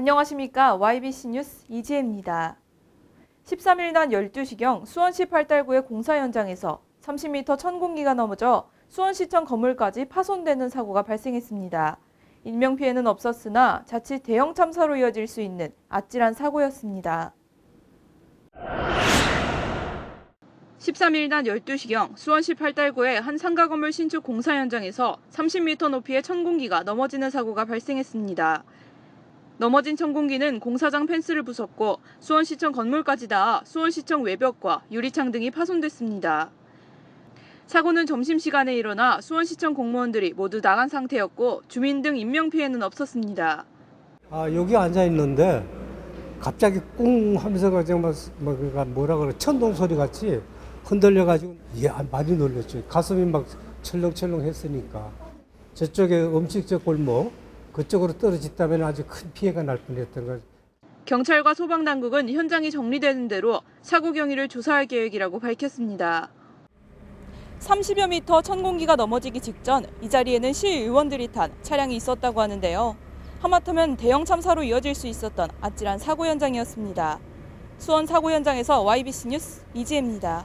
안녕하십니까. YBC 뉴스 이지혜입니다. 13일 낮 12시경 수원시 팔달구의 공사 현장에서 30m 천공기가 넘어져 수원시청 건물까지 파손되는 사고가 발생했습니다. 인명피해는 없었으나 자칫 대형 참사로 이어질 수 있는 아찔한 사고였습니다. 13일 낮 12시경 수원시 팔달구의 한 상가 건물 신축 공사 현장에서 30m 높이의 천공기가 넘어지는 사고가 발생했습니다. 넘어진 천공기는 공사장 펜스를 부쉈고 수원시청 건물까지 닿아 수원시청 외벽과 유리창 등이 파손됐습니다. 사고는 점심시간에 일어나 수원시청 공무원들이 모두 나간 상태였고 주민 등 인명피해는 없었습니다. 아 여기 앉아 있는데 갑자기 꿍 하면서 그냥 막, 막 그러니까 뭐라 그래 천둥 소리 같이 흔들려 가지고 예 아, 많이 놀랐죠 가슴이 막 철렁철렁 했으니까 저쪽에 음식적 골목 그쪽으로 떨어졌다면 아주 큰 피해가 날 뻔했던 거죠. 경찰과 소방당국은 현장이 정리되는 대로 사고 경위를 조사할 계획이라고 밝혔습니다. 30여 미터 천공기가 넘어지기 직전 이 자리에는 시의원들이 탄 차량이 있었다고 하는데요. 하마터면 대형 참사로 이어질 수 있었던 아찔한 사고 현장이었습니다. 수원 사고 현장에서 YBC 뉴스 이지혜입니다.